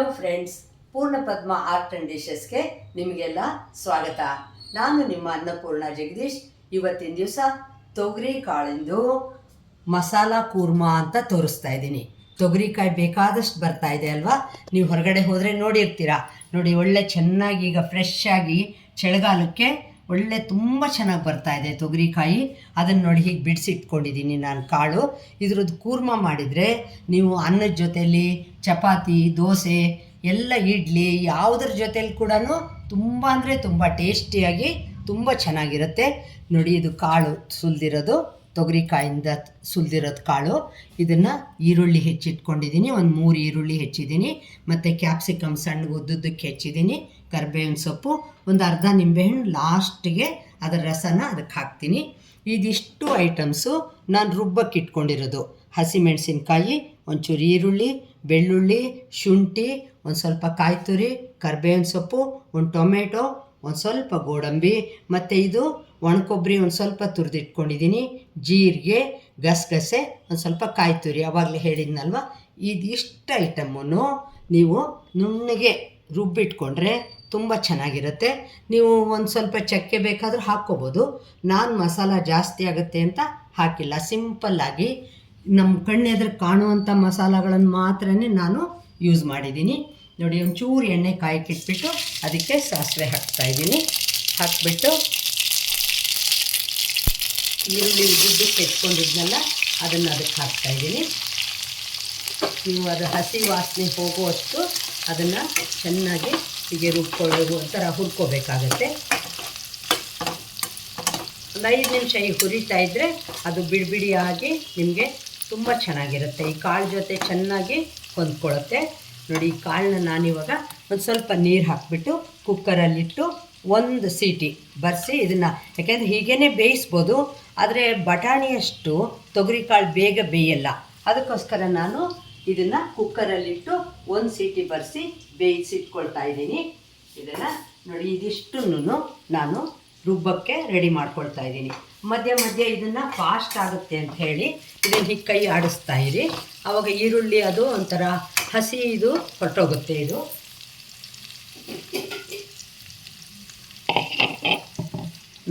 Hello friends ಪೂರ್ಣ ಪದ್ಮ art and ಡಿಶಸ್ಗೆ ನಿಮಗೆಲ್ಲ ಸ್ವಾಗತ. ನಾನು ನಿಮ್ಮ ಅನ್ನಪೂರ್ಣ ಜಗದೀಶ್. ಇವತ್ತಿನ ದಿವಸ ತೊಗರಿ ಕಾಳಿಂದು ಮಸಾಲ ಕೂರ್ಮಾ ಅಂತ ತೋರಿಸ್ತಾ ಇದ್ದೀನಿ. ತೊಗರಿಕಾಯಿ ಬೇಕಾದಷ್ಟು ಬರ್ತಾ ಇದೆ ಅಲ್ವಾ? ನೀವು ಹೊರಗಡೆ ಹೋದರೆ ನೋಡಿರ್ತೀರಾ. ನೋಡಿ ಒಳ್ಳೆ ಚೆನ್ನಾಗಿ ಈಗ ಫ್ರೆಶ್ ಆಗಿ ಚಳಿಗಾಲಕ್ಕೆ ಒಳ್ಳೆ ತುಂಬ ಚೆನ್ನಾಗಿ ಬರ್ತಾ ಇದೆ ತೊಗರಿಕಾಯಿ. ಅದನ್ನು ನೋಡಿ ಹೀಗೆ ಬಿಡಿಸಿಟ್ಕೊಂಡಿದ್ದೀನಿ ನಾನು ಕಾಳು. ಇದ್ರದ್ದು ಕೂರ್ಮ ಮಾಡಿದರೆ ನೀವು ಅನ್ನದ ಜೊತೆಯಲ್ಲಿ ಚಪಾತಿ, ದೋಸೆ, ಎಲ್ಲ ಇಡ್ಲಿ ಯಾವುದ್ರ ಜೊತೆಯಲ್ಲಿ ಕೂಡ ತುಂಬ ಅಂದರೆ ತುಂಬ ಟೇಸ್ಟಿಯಾಗಿ ತುಂಬ ಚೆನ್ನಾಗಿರುತ್ತೆ. ನೋಡಿ ಇದು ಕಾಳು ಸುಲಿದಿರೋದು. ತೊಗರಿಕಾಯಿಂದ ಸುಲಿದಿರೋದು ಕಾಳು. ಇದನ್ನು ಈರುಳ್ಳಿ ಹೆಚ್ಚಿಟ್ಕೊಂಡಿದ್ದೀನಿ ಒಂದು ಮೂರು ಈರುಳ್ಳಿ ಹೆಚ್ಚಿದ್ದೀನಿ ಮತ್ತು ಕ್ಯಾಪ್ಸಿಕಮ್ ಸಣ್ಣ ಉದ್ದುದ್ದಕ್ಕೆ ಹೆಚ್ಚಿದ್ದೀನಿ ಕರ್ಬೇವಿನ ಸೊಪ್ಪು. ಒಂದು ಅರ್ಧ ನಿಂಬೆಹಣ್ಣು ಲಾಸ್ಟಿಗೆ ಅದರ ರಸನ ಅದಕ್ಕೆ ಹಾಕ್ತೀನಿ. ಇದಿಷ್ಟು ಐಟಮ್ಸು ನಾನು ರುಬ್ಬಕ್ಕೆ ಇಟ್ಕೊಂಡಿರೋದು. ಹಸಿಮೆಣಸಿನ್ಕಾಯಿ, ಒಂಚೂರು ಈರುಳ್ಳಿ, ಬೆಳ್ಳುಳ್ಳಿ, ಶುಂಠಿ, ಒಂದು ಸ್ವಲ್ಪ ಕಾಯಿ ತುರಿ ಕರ್ಬೇವಿನ ಸೊಪ್ಪು, ಒಂದು ಟೊಮೆಟೊ, ಒಂದು ಸ್ವಲ್ಪ ಗೋಡಂಬಿ, ಮತ್ತು ಇದು ಒಣಕೊಬ್ಬರಿ ಒಂದು ಸ್ವಲ್ಪ ತುರಿದಿಟ್ಕೊಂಡಿದ್ದೀನಿ ಜೀರಿಗೆ, ಗಸಗಸೆ, ಒಂದು ಸ್ವಲ್ಪ ಕಾಯಿ ತುರಿ ಆವಾಗಲೇ ಹೇಳಿದ್ನಲ್ವ? ಇದಿಷ್ಟು ಐಟಮನ್ನು ನೀವು ನುಣ್ಣಗೆ ರುಬ್ಬಿಟ್ಕೊಂಡ್ರೆ ತುಂಬ ಚೆನ್ನಾಗಿರುತ್ತೆ. ನೀವು ಒಂದು ಸ್ವಲ್ಪ ಚಕ್ಕೆ ಬೇಕಾದರೂ ಹಾಕ್ಕೋಬೋದು. ನಾನು ಮಸಾಲ ಜಾಸ್ತಿ ಆಗುತ್ತೆ ಅಂತ ಹಾಕಿಲ್ಲ. ಸಿಂಪಲ್ಲಾಗಿ ನಮ್ಮ ಕಣ್ಣೆದ್ರೆ ಕಾಣುವಂಥ ಮಸಾಲಗಳನ್ನು ಮಾತ್ರನೇ ನಾನು ಯೂಸ್ ಮಾಡಿದ್ದೀನಿ ನೋಡಿ, ಒಂಚೂರು ಎಣ್ಣೆ ಕಾಯಕ್ಕಿಟ್ಬಿಟ್ಟು ಅದಕ್ಕೆ ಸಾಸಿವೆ ಹಾಕ್ತಾಯಿದ್ದೀನಿ ಹಾಕ್ಬಿಟ್ಟು ಈರುಳ್ಳಿ ಉದ್ದುದ್ದಕ್ಕೆ ತೆಕ್ಕೊಂಡಿದ್ನಲ್ಲ, ಅದನ್ನು ಅದಕ್ಕೆ ಹಾಕ್ತಾ ಇದ್ದೀನಿ. ನೀವು ಅದು ಹಸಿ ವಾಸನೆ ಹೋಗುವಷ್ಟು ಅದನ್ನು ಚೆನ್ನಾಗಿ ಹೀಗೆ ರುಬ್ಕೊಳ್ಳೋದು ಒಂಥರ ಹುರ್ಕೋಬೇಕಾಗತ್ತೆ. ಒಂದು ಐದು ನಿಮಿಷ ಈ ಹುರಿತಾ ಇದ್ದರೆ ಅದು ಬಿಡಿಬಿಡಿಯಾಗಿ ನಿಮಗೆ ತುಂಬ ಚೆನ್ನಾಗಿರುತ್ತೆ. ಈ ಕಾಳು ಜೊತೆ ಚೆನ್ನಾಗಿ ಹೊಂದ್ಕೊಳ್ಳುತ್ತೆ. ನೋಡಿ, ಈ ಕಾಳನ್ನ ನಾನಿವಾಗ ಒಂದು ಸ್ವಲ್ಪ ನೀರು ಹಾಕಿಬಿಟ್ಟು ಕುಕ್ಕರಲ್ಲಿಟ್ಟು ಒಂದು ಸೀಟಿ ಬರೆಸಿ ಇದನ್ನು, ಯಾಕೆಂದರೆ ಹೀಗೇ ಬೇಯಿಸ್ಬೋದು. ಆದರೆ ಬಟಾಣಿಯಷ್ಟು ತೊಗರಿ ಕಾಳು ಬೇಗ ಬೇಯಲ್ಲ. ಅದಕ್ಕೋಸ್ಕರ ನಾನು ಇದನ್ನು ಕುಕ್ಕರಲ್ಲಿಟ್ಟು ಒಂದು ಸೀಟಿ ಬರೆಸಿ ಬೇಯಿಸಿಟ್ಕೊಳ್ತಾ ಇದ್ದೀನಿ. ಇದನ್ನು ನೋಡಿ, ಇದಿಷ್ಟನ್ನು ನಾನು ರುಬ್ಬಕ್ಕೆ ರೆಡಿ ಮಾಡ್ಕೊಳ್ತಾ ಇದ್ದೀನಿ. ಮಧ್ಯ ಮಧ್ಯೆ ಇದನ್ನು ಫಾಸ್ಟ್ ಆಗುತ್ತೆ ಅಂತ ಹೇಳಿ ಇದನ್ನು ಹೀಗೆ ಕೈ ಆಡಿಸ್ತಾ ಇರಿ. ಆವಾಗ ಈರುಳ್ಳಿ ಅದು ಒಂಥರ ಹಸಿ ಇದು ಹೊರಟೋಗುತ್ತೆ ಇದು.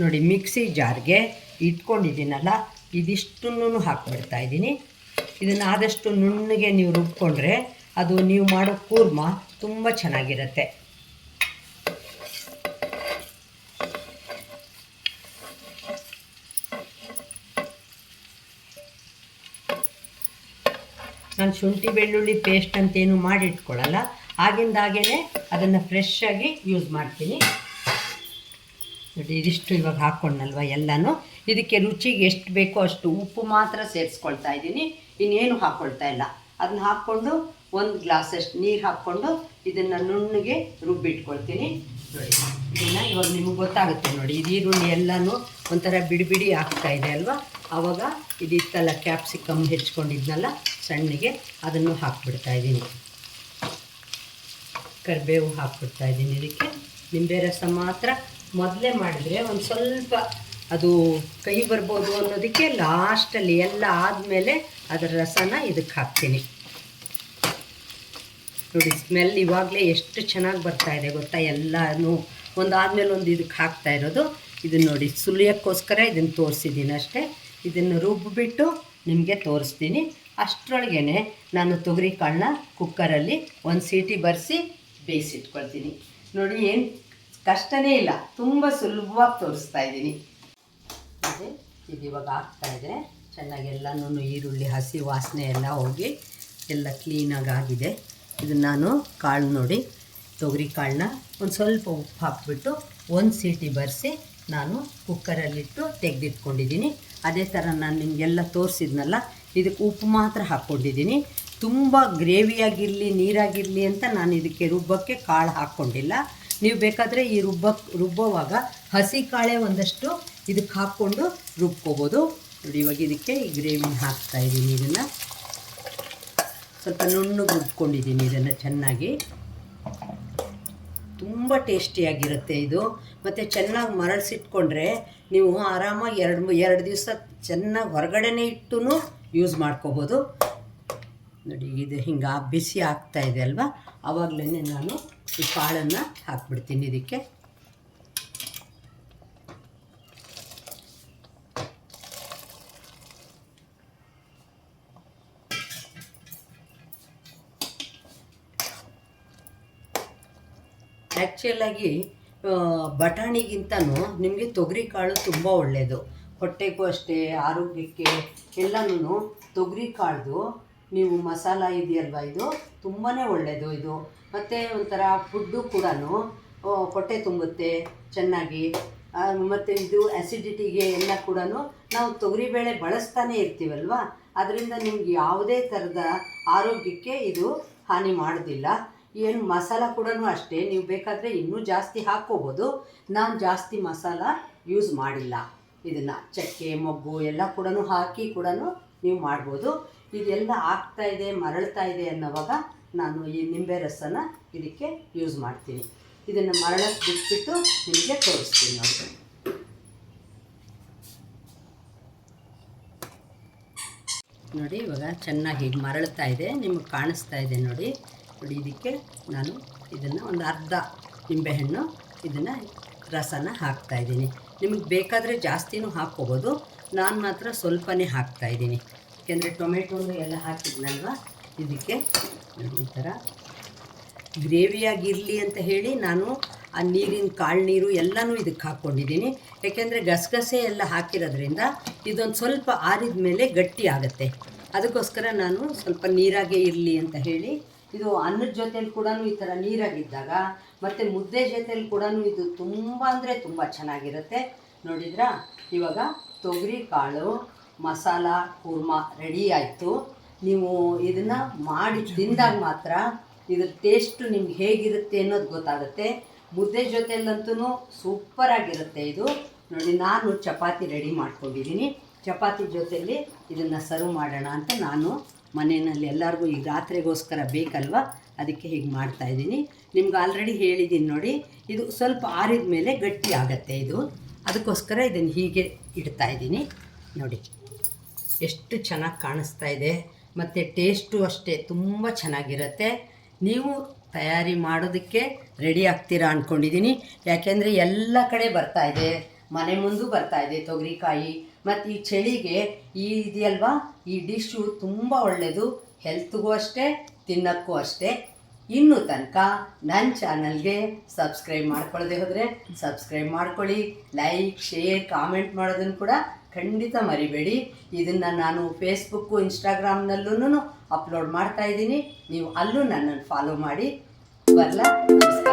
ನೋಡಿ, ಮಿಕ್ಸಿ ಜಾರ್ಗೆ ಇಟ್ಕೊಂಡಿದ್ದೀನಲ್ಲ ಇದಿಷ್ಟನ್ನು ಹಾಕ್ಬಿಡ್ತಾ ಇದ್ದೀನಿ. ಇದನ್ನು ಆದಷ್ಟು ನುಣ್ಣಗೆ ನೀವು ರುಬ್ಕೊಂಡ್ರೆ ಅದು ನೀವು ಮಾಡೋ ಕೂರ್ಮ ತುಂಬ ಚೆನ್ನಾಗಿರುತ್ತೆ. ನಾನು ಶುಂಠಿ ಬೆಳ್ಳುಳ್ಳಿ ಪೇಸ್ಟ್ ಅಂತೇನು ಮಾಡಿ ಇಟ್ಕೊಳ್ಳಲ್ಲ ಆಗಿಂದಾಗೇ ಅದನ್ನು ಫ್ರೆಶ್ ಆಗಿ ಯೂಸ್ ಮಾಡ್ತೀನಿ. ನೋಡಿ, ಇದಿಷ್ಟು ಇವಾಗ ಹಾಕ್ಕೊಂಡಲ್ವ ಎಲ್ಲನೂ? ಇದಕ್ಕೆ ರುಚಿಗೆ ಎಷ್ಟು ಬೇಕೋ ಅಷ್ಟು ಉಪ್ಪು ಮಾತ್ರ ಸೇರಿಸ್ಕೊಳ್ತಾ ಇದ್ದೀನಿ. ಇನ್ನೇನು ಹಾಕ್ಕೊಳ್ತಾ ಇಲ್ಲ. ಅದನ್ನ ಹಾಕ್ಕೊಂಡು ಒಂದು ಗ್ಲಾಸಷ್ಟು ನೀರು ಹಾಕ್ಕೊಂಡು ಇದನ್ನು ನುಣ್ಣಗೆ ರುಬ್ಬಿಟ್ಕೊಳ್ತೀನಿ. ನೋಡಿ, ಇದನ್ನು ಇವಾಗ ನಿಮಗೆ ಗೊತ್ತಾಗುತ್ತೆ ನೋಡಿ ಇದು ಈರುಳ್ಳಿ ಎಲ್ಲನೂ ಒಂಥರ ಬಿಡಿ ಬಿಡಿ ಆಗ್ತಾ ಇದೆ ಅಲ್ವಾ? ಆವಾಗ ಇದಿತ್ತಲ್ಲ ಕ್ಯಾಪ್ಸಿಕಮ್ ಹೆಚ್ಕೊಂಡಿದ್ನಲ್ಲ ಸಣ್ಣಗೆ ಅದನ್ನು ಹಾಕ್ಬಿಡ್ತಾ ಇದ್ದೀನಿ. ಕರಿಬೇವು ಹಾಕ್ಬಿಡ್ತಾ ಇದ್ದೀನಿ ಇದಕ್ಕೆ. ನಿಂಬೆ ರಸ ಮಾತ್ರ ಮೊದಲೇ ಮಾಡಿದರೆ ಒಂದು ಸ್ವಲ್ಪ ಅದು ಕಹಿ ಬರ್ಬೋದು ಅನ್ನೋದಕ್ಕೆ ಲಾಸ್ಟಲ್ಲಿ ಎಲ್ಲ ಆದಮೇಲೆ ಅದರ ರಸನ ಇದಕ್ಕೆ ಹಾಕ್ತೀನಿ. ನೋಡಿ ಸ್ಮೆಲ್ ಇವಾಗಲೇ ಎಷ್ಟು ಚೆನ್ನಾಗಿ ಬರ್ತಾ ಇದೆ ಗೊತ್ತಾ ಎಲ್ಲನೂ. ಒಂದು ಆದಮೇಲೆ ಒಂದು ಇದಕ್ಕೆ ಹಾಕ್ತಾ ಇರೋದು. ಇದನ್ನು ನೋಡಿ, ಸುಲಿಯೋಕ್ಕೋಸ್ಕರ ಇದನ್ನು ತೋರಿಸಿದ್ದೀನಿ ಅಷ್ಟೇ. ಇದನ್ನು ರುಬ್ಬಿಬಿಟ್ಟು ನಿಮಗೆ ತೋರಿಸ್ತೀನಿ. ಅಷ್ಟರೊಳಗೆ ನಾನು ತೊಗರಿ ಕಾಳನ್ನ ಕುಕ್ಕರಲ್ಲಿ ಒಂದು ಸೀಟಿ ಬರೆಸಿ ಬೇಯಿಸಿಟ್ಕೊಳ್ತೀನಿ. ನೋಡಿ, ಏನು ಕಷ್ಟನೇ ಇಲ್ಲ. ತುಂಬ ಸುಲಭವಾಗಿ ತೋರಿಸ್ತಾ ಇದ್ದೀನಿ. ಅದೇ ಇದು ಇವಾಗ ಚೆನ್ನಾಗಿ ಎಲ್ಲನೂ ಈರುಳ್ಳಿ, ಹಸಿ ವಾಸನೆ ಎಲ್ಲ ಹೋಗಿ ಎಲ್ಲ ಕ್ಲೀನಾಗಿ ಆಗಿದೆ. ಇದನ್ನು ನಾನು ಕಾಳು ನೋಡಿ, ತೊಗರಿ ಕಾಳನ್ನ ಒಂದು ಸ್ವಲ್ಪ ಉಪ್ಪು ಹಾಕ್ಬಿಟ್ಟು ಒಂದು ಸೀಟಿ ಬರೆಸಿ ನಾನು ಕುಕ್ಕರಲ್ಲಿಟ್ಟು ತೆಗೆದಿಟ್ಕೊಂಡಿದ್ದೀನಿ. ಅದೇ ಥರ ನಾನು ನಿಮಗೆಲ್ಲ ತೋರಿಸಿದ್ನಲ್ಲ, ಇದಕ್ಕೆ ಉಪ್ಪು ಮಾತ್ರ ಹಾಕ್ಕೊಂಡಿದ್ದೀನಿ. ತುಂಬ ಗ್ರೇವಿಯಾಗಿರಲಿ ನೀರಾಗಿರಲಿ ಅಂತ ನಾನು ಇದಕ್ಕೆ ರುಬ್ಬಕ್ಕೆ ಕಾಳು ಹಾಕ್ಕೊಂಡಿಲ್ಲ. ನೀವು ಬೇಕಾದರೆ ಈ ರುಬ್ಬ, ರುಬ್ಬೋವಾಗ ಹಸಿ ಕಾಳೆ ಒಂದಷ್ಟು ಇದಕ್ಕೆ ಹಾಕ್ಕೊಂಡು ರುಬ್ಕೋಬೋದು. ನೋಡಿ, ಇವಾಗ ಇದಕ್ಕೆ ಈ ಗ್ರೇವಿನ ಹಾಕ್ತಾ ಇದ್ದೀನಿ ಇದನ್ನು. ಸ್ವಲ್ಪ ನುಣ್ಣಗೆ ರುಬ್ಕೊಂಡಿದ್ದೀನಿ ಇದನ್ನು ಚೆನ್ನಾಗಿ. ತುಂಬ ಟೇಸ್ಟಿಯಾಗಿರುತ್ತೆ ಇದು. ಮತ್ತು ಚೆನ್ನಾಗಿ ಮರಳಿಸಿಟ್ಕೊಂಡ್ರೆ ನೀವು ಆರಾಮಾಗಿ ಎರಡು ಎರಡು ದಿವಸ ಚೆನ್ನಾಗಿ ಹೊರಗಡೆನೇ ಇಟ್ಟು ಯೂಸ್ ಮಾಡ್ಕೋಬೋದು. ನೋಡಿ, ಇದು ಹಿಂಗೆ ಬಿಸಿ ಆಗ್ತಾ ಇದೆ ಅಲ್ವಾ? ಆವಾಗಲೇ ನಾನು ಈ ಕಾಳನ್ನು ಹಾಕ್ಬಿಡ್ತೀನಿ ಇದಕ್ಕೆ. ಆ್ಯಕ್ಚುಲಾಗಿ ಬಟಾಣಿಗಿಂತನೂ ನಿಮಗೆ ತೊಗರಿ ಕಾಳು ತುಂಬ ಒಳ್ಳೆಯದು ಹೊಟ್ಟೆಗೂ ಅಷ್ಟೇ, ಆರೋಗ್ಯಕ್ಕೆ ಎಲ್ಲನೂ ತೊಗರಿ ಕಾಳ್ದು ನೀವು ಮಸಾಲ ಇದೆಯಲ್ವ ಇದು? ತುಂಬಾ ಒಳ್ಳೆಯದು ಇದು. ಮತ್ತು ಒಂಥರ ಫುಡ್ಡು ಕೂಡ ಹೊಟ್ಟೆ ತುಂಬುತ್ತೆ ಚೆನ್ನಾಗಿ. ಮತ್ತು ಇದು ಆ್ಯಸಿಡಿಟಿಗೆ ಎಲ್ಲ ಕೂಡ ನಾವು ತೊಗರಿಬೇಳೆ ಬಳಸ್ತಾನೆ ಇರ್ತೀವಲ್ವ? ಅದರಿಂದ ನಿಮ್ಗೆ ಯಾವುದೇ ಥರದ ಆರೋಗ್ಯಕ್ಕೆ ಇದು ಹಾನಿ ಮಾಡೋದಿಲ್ಲ. ಏನು ಮಸಾಲ ಕೂಡ ಅಷ್ಟೇ, ನೀವು ಬೇಕಾದರೆ ಇನ್ನೂ ಜಾಸ್ತಿ ಹಾಕ್ಕೋಬೋದು. ನಾನು ಜಾಸ್ತಿ ಮಸಾಲ ಯೂಸ್ ಮಾಡಿಲ್ಲ. ಇದನ್ನು ಚಕ್ಕೆ, ಮೊಗ್ಗು ಎಲ್ಲ ಕೂಡ ಹಾಕಿ ಕೂಡ ನೀವು ಮಾಡ್ಬೋದು. ಇದೆಲ್ಲ ಆಗ್ತಾ ಇದೆ, ಮರಳ್ತಾ ಇದೆ ಅನ್ನೋವಾಗ ನಾನು ಈ ನಿಂಬೆ ರಸನ ಇದಕ್ಕೆ ಯೂಸ್ ಮಾಡ್ತೀನಿ. ಇದನ್ನು ಮರಳಕ್ಕೆ ಬಿಟ್ಬಿಟ್ಟು ನಿಮಗೆ ತೋರಿಸ್ತೀನಿ ನೋಡಿ. ನೋಡಿ, ಇವಾಗ ಚೆನ್ನಾಗಿ ಹೀಗೆ ಮರಳ್ತಾ ಇದೆ, ನಿಮಗೆ ಕಾಣಿಸ್ತಾ ಇದೆ ನೋಡಿ. ನೋಡಿ, ಇದಕ್ಕೆ ನಾನು ಇದನ್ನು ಒಂದು ಅರ್ಧ ನಿಂಬೆಹಣ್ಣು ಇದನ್ನು ರಸನ ಹಾಕ್ತಾ ಇದ್ದೀನಿ. ನಿಮಗೆ ಬೇಕಾದರೆ ಜಾಸ್ತಿನೂ ಹಾಕ್ಕೋಬೋದು, ನಾನು ಮಾತ್ರ ಸ್ವಲ್ಪನೇ ಹಾಕ್ತಾ ಇದ್ದೀನಿ. ಯಾಕೆಂದರೆ ಟೊಮೆಟೊನು ಎಲ್ಲ ಹಾಕಿದ್ನಲ್ವ? ಇದಕ್ಕೆ ಈ ಥರ ಗ್ರೇವಿಯಾಗಿರಲಿ ಅಂತ ಹೇಳಿ ನಾನು ಆ ನೀರಿನ ಕಾಳು ನೀರು ಎಲ್ಲನೂ ಇದಕ್ಕೆ ಹಾಕ್ಕೊಂಡಿದ್ದೀನಿ. ಯಾಕೆಂದರೆ ಗಸಗಸೆ ಎಲ್ಲ ಹಾಕಿರೋದ್ರಿಂದ ಇದೊಂದು ಸ್ವಲ್ಪ ಆರಿದ ಮೇಲೆ ಗಟ್ಟಿ ಆಗುತ್ತೆ. ಅದಕ್ಕೋಸ್ಕರ ನಾನು ಸ್ವಲ್ಪ ನೀರಾಗೇ ಇರಲಿ ಅಂತ ಹೇಳಿ ಇದು ಅನ್ನದ ಜೊತೆಲಿ ಕೂಡ ಈ ಥರ ನೀರಾಗಿದ್ದಾಗ ಮತ್ತು ಮುದ್ದೆ ಜೊತೆಲಿ ಕೂಡ ಇದು ತುಂಬ ಅಂದರೆ ತುಂಬ ಚೆನ್ನಾಗಿರುತ್ತೆ. ನೋಡಿದ್ರಾ? ಇವಾಗ ತೊಗರಿ ಕಾಳು ಮಸಾಲ, ಕೂರ್ಮ ರೆಡಿ ಆಯಿತು. ನೀವು ಇದನ್ನು ಮಾಡಿ ತಿಂದಾಗ ಮಾತ್ರ ಇದ್ರ ಟೇಸ್ಟು ನಿಮ್ಗೆ ಹೇಗಿರುತ್ತೆ ಅನ್ನೋದು ಗೊತ್ತಾಗುತ್ತೆ. ಮುದ್ದೆ ಜೊತೆಯಲ್ಲಂತೂ ಸೂಪರಾಗಿರುತ್ತೆ ಇದು. ನೋಡಿ, ನಾನು ಚಪಾತಿ ರೆಡಿ ಮಾಡ್ಕೊಂಡಿದ್ದೀನಿ ಚಪಾತಿ ಜೊತೆಯಲ್ಲಿ ಇದನ್ನು ಸರ್ವ್ ಮಾಡೋಣ ಅಂತ ನಾನು ಮನೆಯಲ್ಲಿ ಎಲ್ಲರಿಗೂ ಈಗ ರಾತ್ರಿಗೋಸ್ಕರ ಬೇಕಲ್ವ? ಅದಕ್ಕೆ ಹೀಗೆ ಮಾಡ್ತಾಯಿದ್ದೀನಿ ನಿಮ್ಗೆ ಆಲ್ರೆಡಿ ಹೇಳಿದ್ದೀನಿ ನೋಡಿ, ಇದು ಸ್ವಲ್ಪ ಆರಿದ ಮೇಲೆ ಗಟ್ಟಿ ಆಗುತ್ತೆ ಇದು. ಅದಕ್ಕೋಸ್ಕರ ಇದನ್ನು ಹೀಗೆ ಇಡ್ತಾ ಇದ್ದೀನಿ. ನೋಡಿ. ಎಷ್ಟು ಚೆನ್ನಾಗಿ ಕಾಣಿಸ್ತಾ ಇದೆ. ಮತ್ತು ಟೇಸ್ಟು ಅಷ್ಟೇ, ತುಂಬ ಚೆನ್ನಾಗಿರುತ್ತೆ. ನೀವು ತಯಾರಿ ಮಾಡೋದಕ್ಕೆ ರೆಡಿ ಆಗ್ತೀರಾ ಅಂದ್ಕೊಂಡಿದ್ದೀನಿ ಯಾಕೆಂದರೆ ಎಲ್ಲ ಕಡೆ ಬರ್ತಾ ಇದೆ. ಮನೆ ಮುಂದೂ ಬರ್ತಾ ಇದೆ ತೊಗರಿಕಾಯಿ. ಮತ್ತು ಈ ಚಳಿಗೆ ಈ ಇದೆಯಲ್ವಾ, ಈ ಡಿಶ್ಶು ತುಂಬ ಒಳ್ಳೆಯದು ಹೆಲ್ತ್ಗೂ ಅಷ್ಟೇ, ತಿನ್ನೋಕ್ಕೂ ಅಷ್ಟೇ. ಇನ್ನು ತನಕ ನನ್ನ ಚಾನಲ್ಗೆ ಸಬ್ಸ್ಕ್ರೈಬ್ ಮಾಡ್ಕೊಳ್ಳದೆ ಹೋದರೆ ಸಬ್ಸ್ಕ್ರೈಬ್ ಮಾಡ್ಕೊಳ್ಳಿ. ಲೈಕ್ ಶೇರ್ ಕಾಮೆಂಟ್ ಮಾಡೋದನ್ನು ಕೂಡ ಖಂಡಿತ ಮರಿಬೇಡಿ. ಇದನ್ನು ನಾನು ಫೇಸ್ಬುಕ್ಕು ಇನ್ಸ್ಟಾಗ್ರಾಮ್ನಲ್ಲೂ ಅಪ್ಲೋಡ್ ಮಾಡ್ತಾ ಇದ್ದೀನಿ. ನೀವು ಅಲ್ಲೂ ನನ್ನನ್ನು ಫಾಲೋ ಮಾಡಿ. ನಮಸ್ಕಾರ.